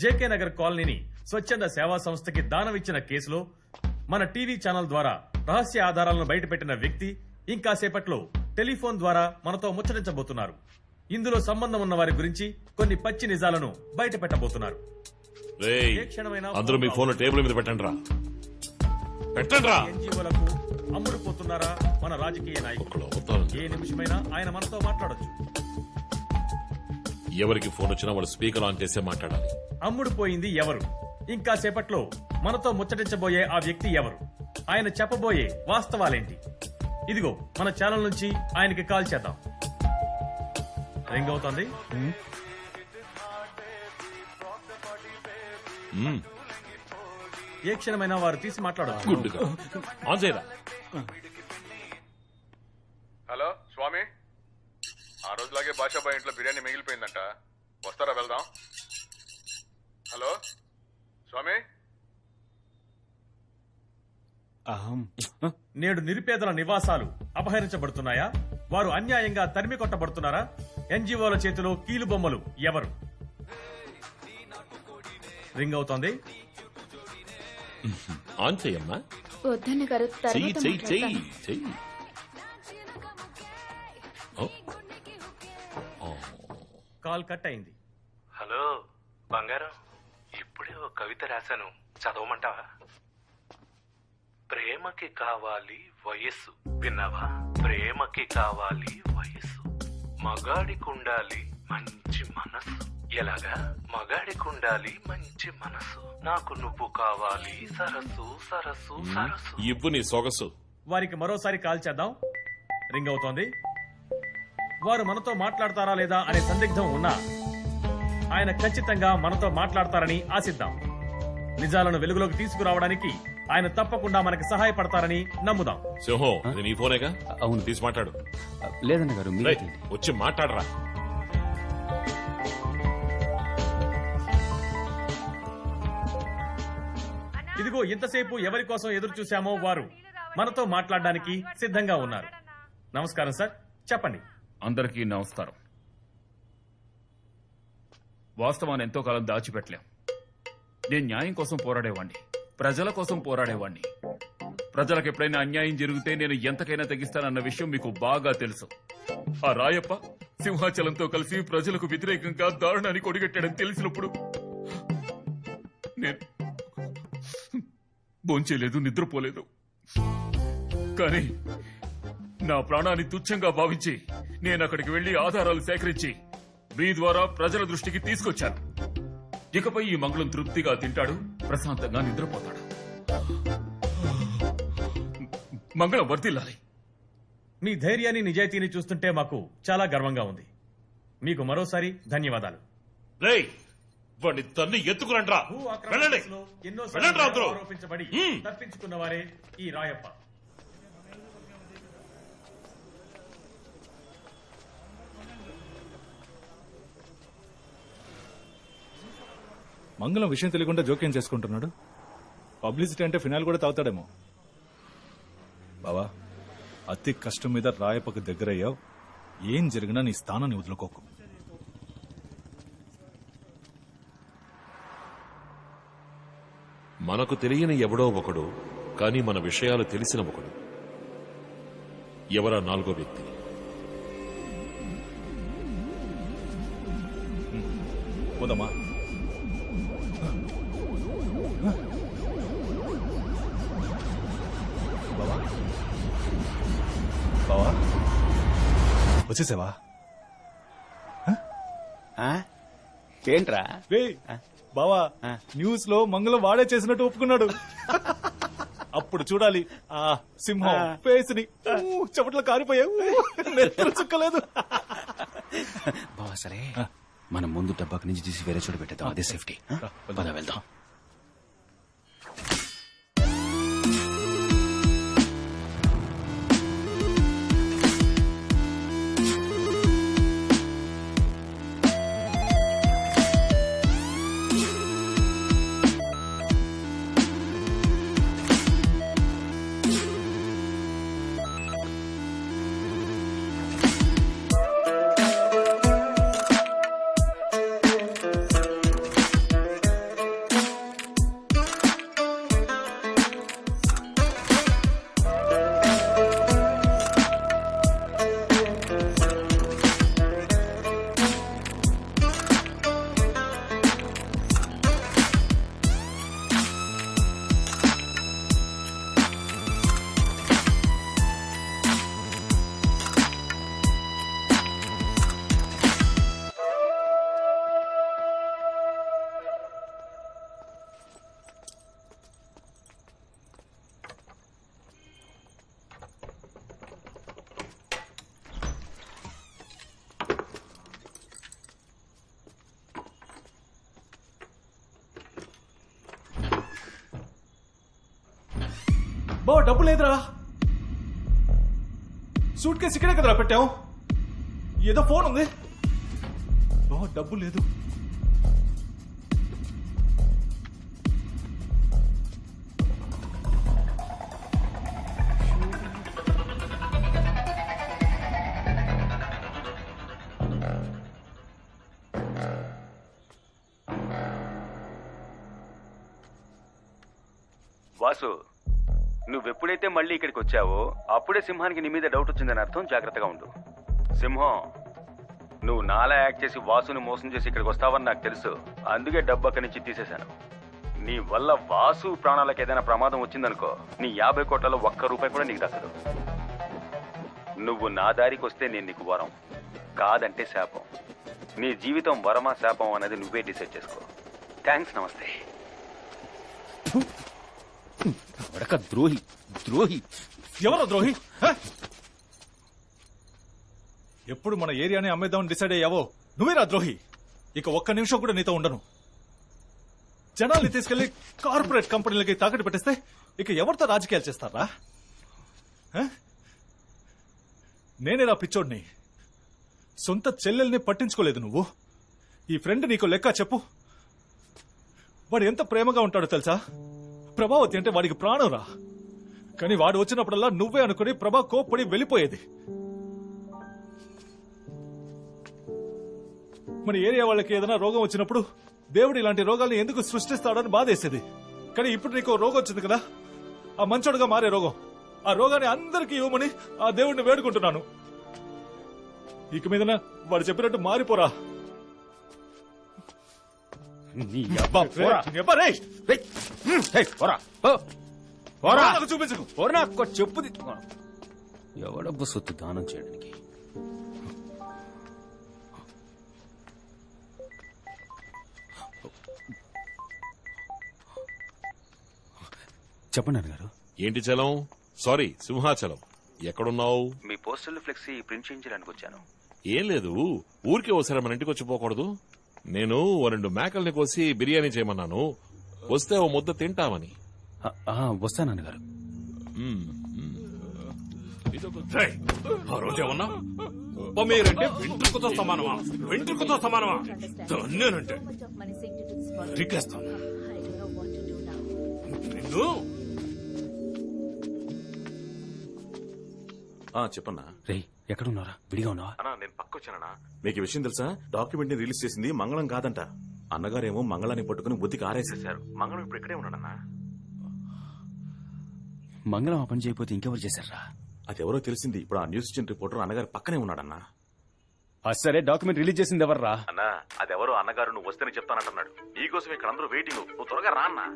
JK Nagar కాలనీని స్వచ్ఛంద సేవా సంస్థకి దానమిచ్చిన కేసులో మన టీవీ ఛానల్ ద్వారా రహస్య ఆధారాలను బయటపెట్టిన వ్యక్తి ఇంకా సేపట్లో టెలిఫోన్ ద్వారా మనతో ముచ్చటించబోతున్నారు. ఇందులో సంబంధం ఉన్న వారి గురించి కొన్ని పచ్చి నిజాలను బయట పెట్టబోతున్నారు అందరూ మీ ఫోన్ టేబుల్ మీద పెట్టండి రా పెట్టండి రా ఎన్జీఓలకు అమ్ముడుపోతున్నారా మన రాజకీయ నాయకులు. ఏ నిమిషమైనా ఆయన మనతో మాట్లాడొచ్చు. ఎవరికి ఫోన్ వచ్చినా వాళ్ళు స్పీకర్ ఆన్ చేసే మాట్లాడాలి. అమ్ముడు పోయింది ఎవరు? ఇంకా సేపట్లో మనతో ముచ్చటించబోయే ఆ వ్యక్తి ఎవరు? ఆయన చెప్పబోయే వాస్తవాలేంటి? ఇదిగో మన ఛానల్ నుంచి ఆయనకి కాల్ చేద్దాం. రింగ్ అవుతోంది. ఏ క్షణమైనా వారు తీసి చేయరా? హలో స్వామి. ఆ రోజులాగే బాషాబాయ్ ఇంట్లో బిర్యానీ మిగిలిపోయిందంట. వస్తారా వెళ్దాం? హలో? స్వామి? అహం. నేడు నిరుపేదల నివాసాలు అపహరించబడుతున్నాయా? వారు అన్యాయంగా తరిమి కొట్టబడుతున్నారా? ఎన్జిఓల చేతిలో కీలు బొమ్మలు ఎవరు? రింగ్ అవుతోంది. ఆన్ చెయ్యమ్మా. వద్దన్న గారు చెయ్యి తర్వాత చెయ్యి చెయ్యి మాట్లాడతాను. చెయ్యి ఓ. ఓ. కాల్ కట్ అయింది. హలో బంగారం. ఇప్పుడే ఒక కవిత రాశాను. చదవమంటావా? ప్రేమకి కావాలి వయస్సు. విన్నావా? ప్రేమకి కావాలి వయస్సు. మగాడికి ఉండాలి మంచి మనసు ఎలాగా? మగాడికి ఉండాలి మంచి మనసు నాకు నువ్వు కావాలి సరస్సు సరస్సు సరస్సు. ఇవ్వు నీ సొగసు. వారికి మరోసారి కాల్ చేద్దాం. రింగ్ అవుతోంది. వారు మనతో మాట్లాడతారా లేదా అనే సందిగ్ధం ఉన్నా ఆయన ఖచ్చితంగా మనతో మాట్లాడతారని ఆశిద్దాం. నిజాలను వెలుగులోకి తీసుకురావడానికి ఆయన తప్పకుండా మనకి సహాయపడతారని నమ్ముదాం. సింహం ఇది నీ ఫోనేగా? అవును. తీసి మాట్లాడు. లేదన్న గారు రేయ్, వచ్చి మాట్లాడరా. ఇదిగో ఇంతసేపు ఎవరి కోసం ఎదురు చూశామో వారు మనతో మాట్లాడడానికి సిద్ధంగా ఉన్నారు. నమస్కారం సార్. చెప్పండి. అందరికీ నమస్కారం. వాస్తవాన్ని ఎంతో కాలం దాచిపెట్టలేం. నేను న్యాయం కోసం పోరాడేవాణ్ణి ప్రజల కోసం పోరాడేవాణ్ణి. ప్రజలకు ఎప్పుడైనా అన్యాయం జరిగితే నేను ఎంతకైనా తగ్గిస్తానన్న విషయం మీకు బాగా తెలుసు. ఆ రాయప్ప సింహాచలంతో కలిసి ప్రజలకు వ్యతిరేకంగా దారుణాన్ని కొడిగట్టాడని తెలిసినప్పుడు నేను భోంచేయలేదు నిద్రపోలేదు. కానీ నా ప్రాణాన్ని తుచ్చంగా భావించి నేను అక్కడికి వెళ్ళి ఆధారాలు సేకరించి మీ ద్వారా ప్రజల దృష్టికి తీసుకొచ్చాను. ఇకపై ఈ మంగళం తృప్తిగా తింటాడు ప్రశాంతంగా నిద్రపోతాడు. మంగళం వర్తిల్లాలి మీ ధైర్యాన్ని నిజాయితీని చూస్తుంటే మాకు చాలా గర్వంగా ఉంది. మీకు మరోసారి ధన్యవాదాలు. రేయ్ వాడిని తన్ని వెళ్ళండి. వెళ్ళండి ఆరోపించబడి. తప్పించుకున్న వారే ఈ రాయప్ప. మంగళం విషయం తెలియకుండా జోక్యం చేసుకుంటున్నాడు. పబ్లిసిటీ అంటే ఫినాల్ కూడా తాగుతాడేమో. బావా అతి కష్టం మీద రాయపకు దగ్గరయ్యావు. ఏం జరిగినా నీ స్థానాన్ని వదులుకోకు. మనకు తెలియని ఎవడో ఒకడు కానీ మన విషయాలు తెలిసిన ఒకడు. ఎవరా నాలుగో వ్యక్తి? పోదామా వచ్చేసావా? ఏంట్రా? బావా న్యూస్లో మంగళం వాడే చేసినట్టు ఒప్పుకున్నాడు. అప్పుడు చూడాలి. ఆ సింహం ఫేస్ని ఊ, చెమటలు కారిపోయావు నెత్తరు చుక్కలేదు. బావా సరే. మనం ముందు డబ్బాకి నుంచి తీసి వేరే చోట పెట్టేద్దాం. అదే సేఫ్టీ. పద వెళ్దాం. బావ డబ్బు లేదురా. సూట్ కేసు ఇక్కడే కదరా పెట్టాము ఏదో ఫోన్ ఉంది. బావ డబ్బు లేదు. వాసు నువ్వెప్పుడైతే మళ్ళీ ఇక్కడికి వచ్చావో అప్పుడే సింహానికి నీ మీద డౌట్ వచ్చిందని అర్థం జాగ్రత్తగా ఉండు. సింహం నువ్వు నాలా యాక్ట్ చేసి వాసుని మోసం చేసి ఇక్కడికి వస్తావని నాకు తెలుసు. అందుకే డబ్బు అక్కడి నుంచి తీసేశాను. నీ వల్ల వాసు ప్రాణాలకు ఏదైనా ప్రమాదం వచ్చిందనుకో నీ యాభై కోట్లలో ఒక్క రూపాయి కూడా నీకు దక్కదు. నువ్వు నా దారికి వస్తే నేను నీకు వరం. కాదంటే శాపం. నీ జీవితం వరమా శాపం అనేది నువ్వే డిసైడ్ చేసుకో. థ్యాంక్స్ నమస్తే. వడక ద్రోహి ద్రోహి. ఎవరో ద్రోహి? ఎప్పుడు మన ఏరియాని అమ్మేద్దామని డిసైడ్ అయ్యావో? నువ్వేరా ద్రోహి? ఇక ఒక్క నిమిషం కూడా నీతో ఉండను. జనాల్ని తీసుకెళ్ళి కార్పొరేట్ కంపెనీలకి తాకట్టు పెట్టేస్తే ఇక ఎవరితో రాజకీయాలు చేస్తారా? నేనేరా పిచ్చోడిని. సొంత చెల్లెల్ని పట్టించుకోలేదు నువ్వు. ఈ ఫ్రెండ్ నీకు లెక్క చెప్పు. వాడు ఎంత ప్రేమగా ఉంటాడో తెలుసా? ప్రభావతి అంటే వాడికి ప్రాణం రా. కానీ వాడు వచ్చినప్పుడల్లా నువ్వే అనుకుని ప్రభా కోప్పడి వెళ్ళిపోయేది. మన ఏరియా వాళ్ళకి ఏదైనా రోగం వచ్చినప్పుడు దేవుడు ఇలాంటి రోగాల్ని ఎందుకు సృష్టిస్తాడని బాధేసేది. కానీ ఇప్పుడు నీకు రోగం వచ్చింది కదా? ఆ మంచోడుగా మారే రోగం. ఆ రోగాన్ని అందరికీ ఇవ్వమని ఆ దేవుడిని వేడుకుంటున్నాను. ఇక మీదన వాడు చెప్పినట్టు మారిపోరా. నీ అబ్బా పోరా. రేయ్, ఎబ్బా, రేయ్. రేయ్. హే, పోరా. పో. పోరా. నాకు చూపించకు పోరా, ఒక్క చెప్పుది ఎవడబ్బు సొత్తు దానం చేయడానికి చెప్పండి గారు ఏంటి చలం సారీ సింహాచలం ఎక్కడున్నావు మీ పోస్టల్ ఫ్లెక్సీ ప్రింట్ చేయించడానికి వచ్చాను ఏం లేదు ఊరికే ఒకసారి మన ఇంటికి వచ్చి పోకూడదు నేను ఓ రెండు మేకల్ని కోసి బిర్యానీ చేయమన్నాను. వస్తే ఓ ముద్ద తింటామని. వస్తాను నాన్నగారు. ఆ రోజు ఏమన్నా? మీరంటే వెంట్రుకతో సమానమా? వెంట్రుకతో సమానమా? నేనంటే రికేస్తాను నిన్ను? ఆ చెప్పన్నా. రే ఎక్కడున్నారా విడిగా ఉన్నావా? నేను మీకు ఈ విషయం తెలుసా? డాక్యుమెంట్ని రిలీజ్ చేసింది మంగళం కాదంట. అన్నగారేమో మంగళాన్ని పట్టుకుని బుద్ధికి ఆరేసేశారు మంగళం ఇప్పుడు ఇక్కడే ఉన్నాడన్నా మంగళం ఆ పని చేయకపోతే ఇంకెవరు చేశారా? అది ఎవరో తెలిసింది. ఇప్పుడు ఆ న్యూస్ ఇచ్చిన రిపోర్టర్ అన్నగారి పక్కనే ఉన్నాడన్నా? సరే డాక్యుమెంట్ రిలీజ్ చేసింది ఎవర్రా? అన్నా అది ఎవరో అన్నగారు నువ్వు వస్తేనే చెప్తానంటున్నాడు. నీకోసం ఇక్కడ అందరూ వెయిటింగ్. నువ్వు త్వరగా రా అన్నా